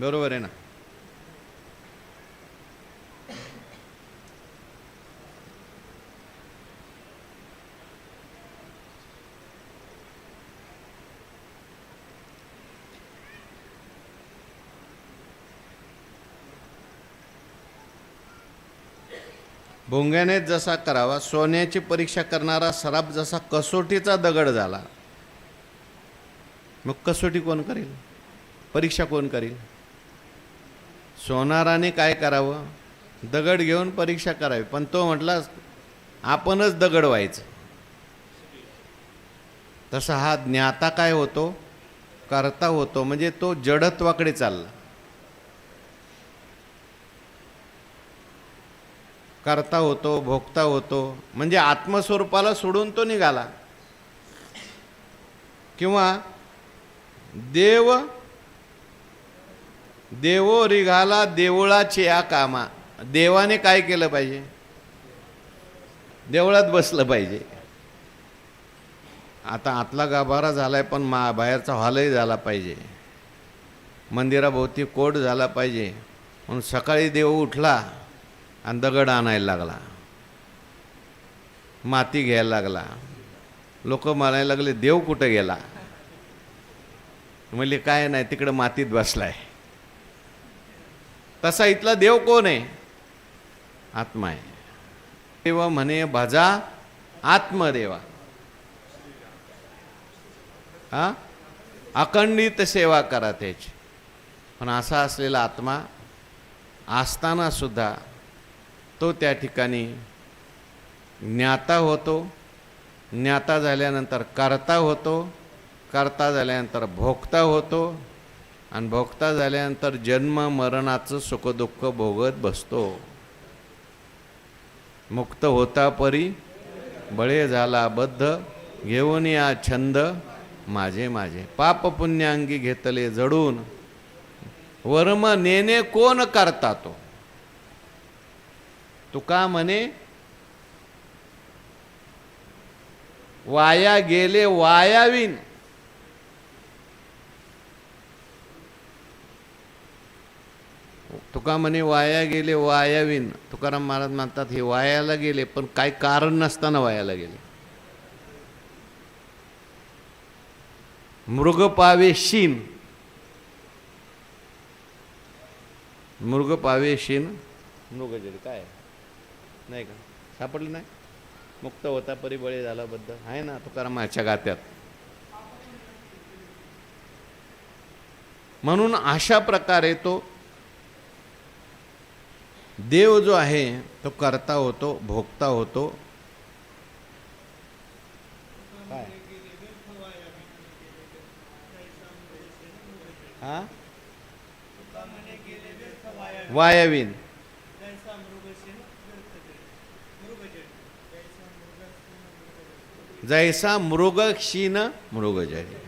बरोबर आहे ना? भोंग्याने जसा करावा सोन्याची परीक्षा करणारा सराप जसा कसोटीचा दगड झाला मग कसोटी कोण करेल? परीक्षा कोण करेल? सोनाराने काय करावं? दगड घेऊन परीक्षा करावी. पण तो म्हटला आपणच दगड व्हायचं. तसा हा ज्ञाता काय होतो? करता होतो. म्हणजे तो जडत्वाकडे चालला. करता होतो भोगता होतो. म्हणजे आत्मस्वरूपाला सोडून तो निघाला. किंवा देव देवो रिघाला देवळाचे या कामा. देवाने काय केलं पाहिजे? देवळात बसलं पाहिजे. आता आतला गाभारा झाला आहे पण मा बाहेरचा हॉलही झाला पाहिजे. मंदिराभोवती कोट झाला पाहिजे. म्हणून सकाळी देव उठला आणि दगड आणायला लागला. माती घ्यायला लागला. लोक म्हणायला लागले देव कुठं गेला? म्हणजे काय नाही तिकडं मातीत बसलाय. तसा इथला देव कोण आहे? आत्मा आहे. देव म्हणे भजा आत्मदेवा. हा? अखंडित सेवा करा त्याची. पण असा असलेला आत्मा असताना सुद्धा तो त्या ठिकाणी ज्ञाता होतो. ज्ञाता झाल्यानंतर करता होतो. करता झाल्यानंतर भोगता होतो. आणि भोगता झाल्यानंतर जन्म मरणाचं सुखदुःख भोगत बसतो. मुक्त होता परी बळे झाला बद्ध घेऊन या छंद माझे माझे. पाप पुण्यांगी घेतले जडून वर्म नेने कोण करता तो? तुका म्हणे वाया गेले वायावीन. तुका म्हणे वाया गेले वायावीन तुकाराम महाराज म्हणतात हे वायाला गेले पण काय कारण नसताना वायाला गेले. मृग पावे शीन. मृग पावे शीन. मृगजरी काय? नाही का? सापडलं नाही? मुक्त होता परिबळी झाला बद्दल आहे ना? तुकारामाच्या गात्यात. म्हणून अशा प्रकारे तो देव जो आहे तो करता होतो भोगता होतो. काय? हा? वायावीन. जैसा मृग क्षीण मृगजळी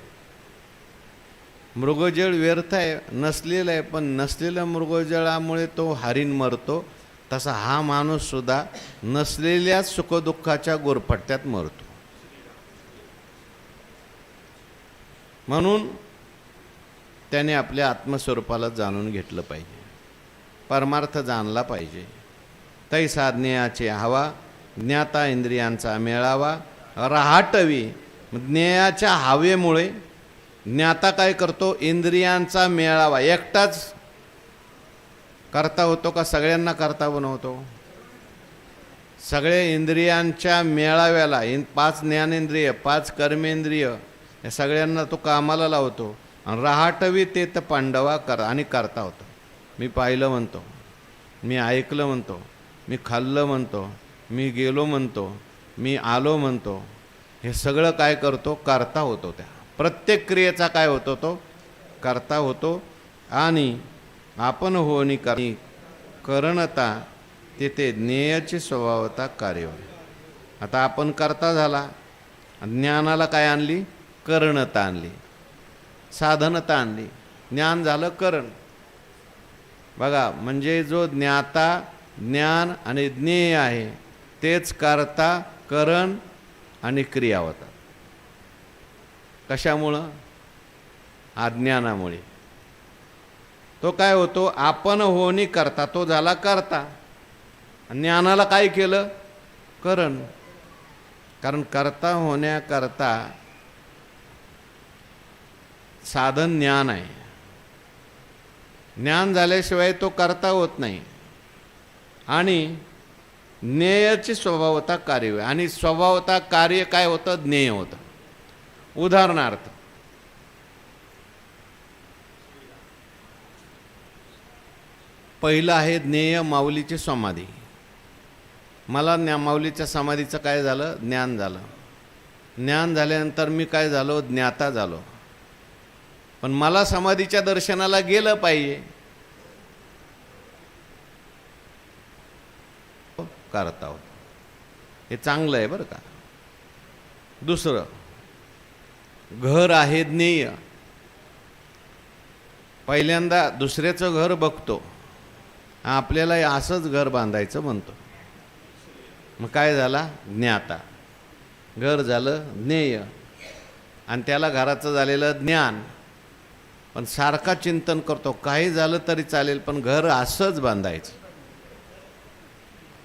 मृगजळ व्यर्थ आहे नसलेलं आहे पण नसलेल्या मृगजळामुळे तो हरिण मरतो. तसा हा माणूससुद्धा नसलेल्या सुखदुःखाच्या गोरपट्ट्यात मरतो. म्हणून त्याने आपल्या आत्मस्वरूपाला जाणून घेतलं पाहिजे. परमार्थ जाणला पाहिजे. तै साधनेयाचे हवा ज्ञाता इंद्रियांचा मेळावा रहाटवी ज्ञेयाच्या हवेमुळे ज्ञाता काय करतो? इंद्रियांचा मेळावा. एकटाच करता होतो का? सगळ्यांना करता बनवतो. सगळे इंद्रियांच्या मेळाव्याला इन पाच ज्ञानेंद्रिय पाच कर्मेंद्रिय या सगळ्यांना तो कामाला लावतो. आणि रहाटवी ते तर पांडवा कर आणि करता होतो. मी पाहिलं म्हणतो. मी ऐकलं म्हणतो. मी खाल्लं म्हणतो. मी गेलो म्हणतो. मी आलो म्हणतो. हे सगळं काय करतो? करता होतो त्या. प्रत्येक क्रियेचा काय होतो तो? करता होतो आणि आपण होणी कर करणता तेथे ज्ञेयाची स्वभावता कार्य आता आपण करता झाला ज्ञानाला काय आणली? करणता आणली. साधनता आणली. ज्ञान झालं करण. बघा म्हणजे जो ज्ञाता ज्ञान आणि ज्ञेय आहे तेच करता करण आणि क्रिया होतात कशामुळं? अज्ञानामुळे. तो काय होतो? आपण होणी करता तो झाला करता. ज्ञानाला काय केलं? करण. कारण करता होण्याकरता साधन ज्ञान आहे. ज्ञान झाल्याशिवाय तो करता होत नाही. आणि ज्ञेयाची स्वभावता कार्य आणि स्वभावता कार्य काय होतं? ज्ञेय होतं. उदाहरणार्थ. पहिलं आहे ज्ञेय माऊलीची समाधी. मला ज्ञा माऊलीच्या समाधीचं काय झालं? ज्ञान झालं. ज्ञान झाल्यानंतर मी काय झालो? ज्ञाता झालो. पण मला समाधीच्या दर्शनाला गेलं पाहिजे. करता होत. हे चांगलं आहे बरं का. दुसरं घर आहे ज्ञेय. पहिल्यांदा दुसऱ्याचं घर बघतो. आपल्याला असंच घर बांधायचं म्हणतो. मग काय झाला? ज्ञाता. घर झालं ज्ञेय. आणि त्याला घराचं झालेलं ज्ञान. पण सारखा चिंतन करतो. काही झालं तरी चालेल पण घर असंच बांधायचं.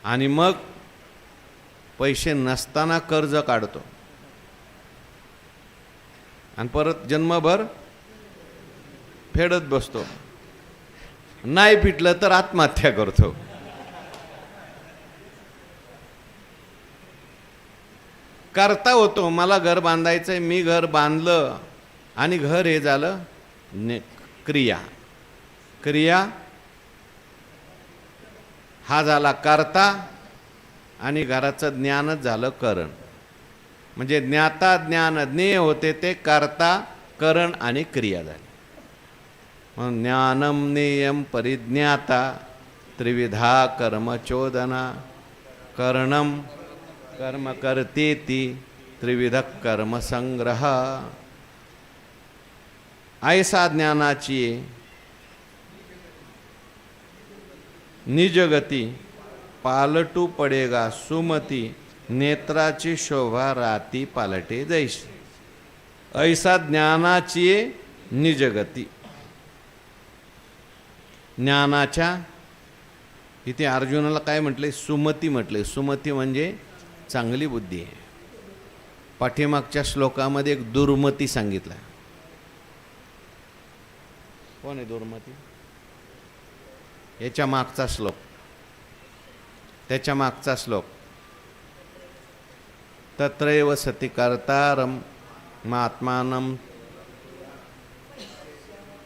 आणि मग पैसे नसताना कर्ज काढतो. आणि परत जन्मभर फेडत बसतो. नाही फिटलं तर आत्महत्या करतो. करता होतो मला घर बांधायचंय मी घर बांधलं आणि घर हे झालं ने क्रिया. क्रिया हा झाला करता आणि घराचं ज्ञानच झालं करण. म्हणजे ज्ञाता ज्ञान ज्ञेय होते ते करता करण आणि क्रिया झाली म्हणून ज्ञानम नेयम परिज्ञाता त्रिविधा कर्मचोदना कर्णम कर्म करतेती त्रिविध कर्मसंग्रह ऐसा ज्ञानाची निजगती पालटू पडेगा सुमती नेत्राची शोभा राती पालटे जैशी ऐसा ज्ञानाची निजगती. ज्ञानाच्या इथे अर्जुनाला काय म्हटले? सुमती म्हटले. सुमती म्हणजे चांगली बुद्धी आहे. पाठीमागच्या श्लोकामध्ये एक दुर्मती सांगितला. कोण आहे दुर्मती? याच्या मागचा श्लोक. त्याच्या मागचा श्लोक. तत्रैव सती कर्तारं मात्मानं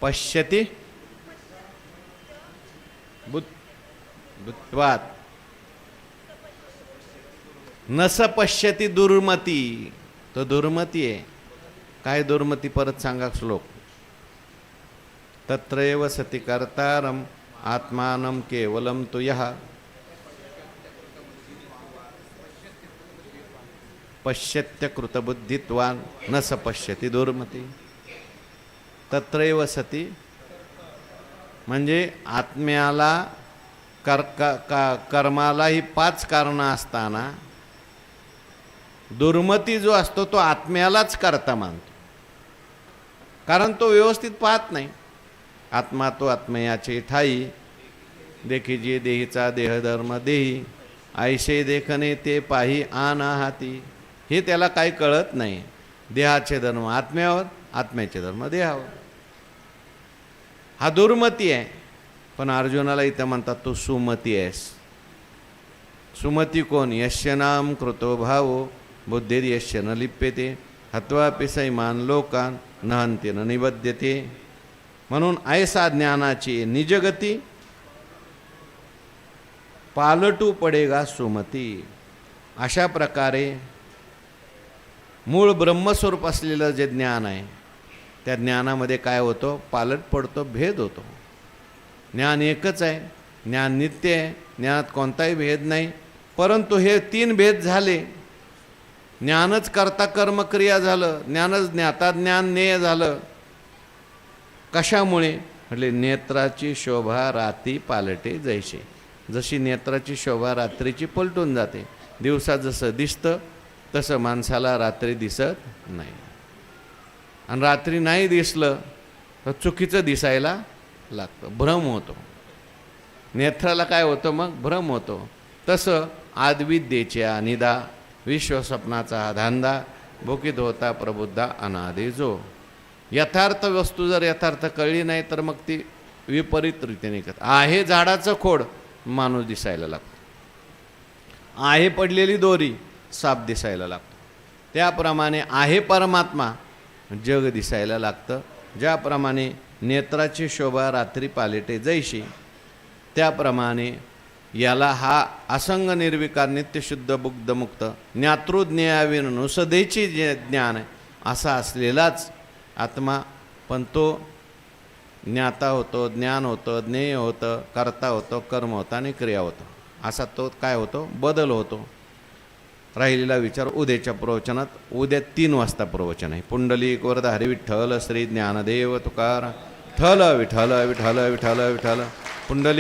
पश्यति बुत् न स पश्यती दुर्मती। तो दुर्मती आहे। काय दुर्मती परत सांगा श्लोक? तत्रैव सती कर्तारम आत्मानं केवलं तु यः पश्यत्यकृतबुद्धित्वान् न स पश्यती दुर्मती। तत्रैव सती। म्हणजे आत्म्याला कर का- कर्माला ही पाच कारणं असताना दुर्मती जो असतो तो आत्म्यालाच करता मानतो. कारण तो व्यवस्थित पाहत नाही. आत्मा तो आत्मयाचे ठाई देखीजे देहीचा देहधर्म देही आयशे देखणे ते पाही आना हाती हे त्याला काही कळत नाही. देहाचे धर्म आत्म्यावर आत्म्याचे धर्म देहावर. हा दुर्मती आहे. पण अर्जुनाला इथं म्हणतात तू सुमती आहेस. सुमती कोण? यश्य नाम कृतो भावो. बुद्धीर यश्य न लिप्यते. हत्वा सैमान लोकान न हंते न म्हणून ऐसा ज्ञानाची निजगती. पालटू पडेगा सुमती. अशा प्रकारे मूळ ब्रह्मस्वरूप असलेलं जे ज्ञान आहे त्या ज्ञानामध्ये काय होतो? पालट पडतो भेद होतो. ज्ञान एकच आहे ज्ञान नित्य आहे ज्ञानात कोणताही भेद नाही. परंतु हे तीन भेद झाले. ज्ञानच करता कर्मक्रिया झालं ज्ञानच ज्ञाता ज्ञान नेय झालं. कशामुळे? म्हटले नेत्राची शोभा राती पालटे जैसे. जशी नेत्राची शोभा रात्रीची पलटून जाते. दिवसा जसं दिसतं तसं माणसाला रात्री दिसत नाही. आणि रात्री नाही दिसलं तर चुकीचं दिसायला लागतं. भ्रम होतो. नेत्राला काय होतं मग? भ्रम होतो. तसं आदविद्येच्या निदा विश्वस्वप्नाचा धांदा भुकीत होता प्रबुद्धा अनादे जो. यथार्थ वस्तू जर यथार्थ कळली नाही तर मग ती विपरीत रीतीने करत आहे झाडाचं खोड माणूस दिसायला लागतो. आहे पडलेली दोरी साप दिसायला लागतो. त्याप्रमाणे आहे परमात्मा जग दिसायला लागतं. ज्याप्रमाणे नेत्राची शोभा रात्री पालेटे जैशी त्याप्रमाणे याला हा असंग निर्विकार नित्यशुद्ध बुग्धमुक्त ज्ञातृज्ञयाविन नुसदेची जे ज्ञान आहे असा असलेलाच आत्मा पण तो ज्ञाता होतो ज्ञान होतं ज्ञेय होतं कर्ता होतो कर्म होतं आणि क्रिया होतं. असा तो काय होतो? बदल होतो. राहिलेला विचार उद्याच्या प्रवचनात उद्या तीन वाजता प्रवचन आहे. पुंडलिक वरद हरिविठ्ठल श्री ज्ञानदेव तुकार ठल विठल विठल विठल विठल पुंडलिक